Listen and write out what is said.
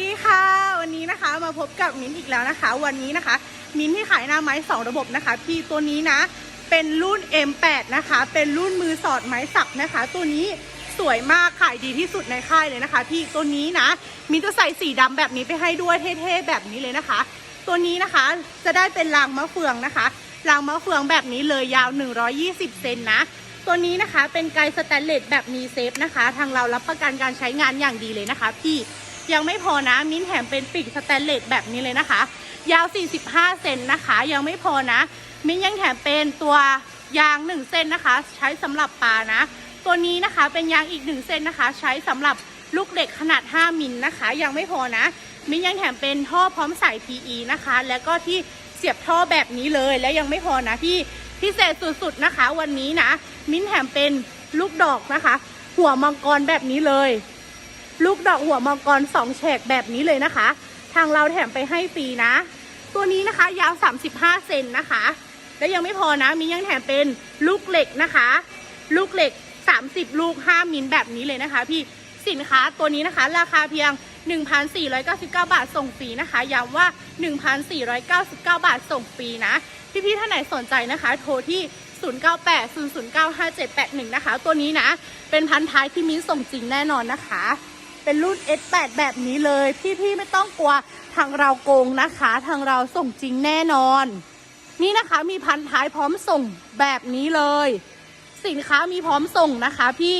ดีค่ะ วันนี้นะคะมาพบกับมิ้นท์อีกแล้วนะคะ วันนี้นะคะ มิ้นที่ขายหน้าไม้2ระบบนะคะ พี่ตัวนี้นะ เป็นรุ่น M8 นะคะ เป็นรุ่นมือสอดไม้สักนะคะ ตัวนี้สวยมากขายดีที่สุดในค่ายเลยนะคะ พี่ตัวนี้นะ มิ้นจะใส่สีดำแบบนี้ไปให้ด้วยเท่ๆแบบนี้เลยนะคะ ตัวนี้นะคะจะได้เป็นรางมะเฟืองนะคะรางมะเฟืองแบบนี้เลยยาว 120 เซนนะตัวนี้นะคะเป็นไกด์สแตนเลสแบบมีเซฟนะคะ ทางเรารับประกันการใช้งานอย่างดีเลยนะคะ พี่ ยังไม่พอนะมิ้นแถมเป็นปีกสแตนเลสแบบนี้เลยนะคะ ยาว 45 เซนนะคะ ยังไม่พอนะ มิ้นยังแถมเป็นตัวยาง 1 เส้นนะคะ ใช้สำหรับปลานะ ตัวนี้นะคะเป็นยางอีก 1 เส้นนะคะ ใช้สำหรับลูกเด็กขนาด 5 มิลนนะคะ ยังไม่พอนะ มิ้นยังแถมเป็นท่อพร้อมสาย PE นะคะ แล้วก็ที่เสียบท่อแบบนี้เลยและยังไม่พอนะพี่พิเศษสุดๆนะคะ วันนี้นะ มิ้นแถมเป็นลูกดอกนะคะ หัวมังกรแบบนี้เลย ลูกดอกหัวมังกรสองแฉกแบบนี้เลยนะคะ ทางเราแถมไปให้ฟรีนะ ตัวนี้นะคะยาว 35 เซนนะคะ และยังไม่พอนะมียังแถมเป็นลูกเหล็กนะคะ ลูกเหล็ก 30 ลูก 5 มิลแบบนี้เลยนะคะ พี่สินค้าตัวนี้นะคะ ราคาเพียง 1,499 บาทส่งฟรีนะคะย้ำว่า 1,499 บาทส่งฟรีนะ พี่ๆท่านไหนสนใจนะคะ โทรที่ 0980095781 นะคะ ตัวนี้นะ เป็นพันท้ายที่มิ้นส่งจริงแน่นอนนะคะ เป็นรุ่น S8 แบบนี้เลย พี่ๆไม่ต้องกลัวทางเราโกงนะคะ ทางเราส่งจริงแน่นอน นี่นะคะมีพันท้ายพร้อมส่งแบบนี้เลย สินค้ามีพร้อมส่งนะคะพี่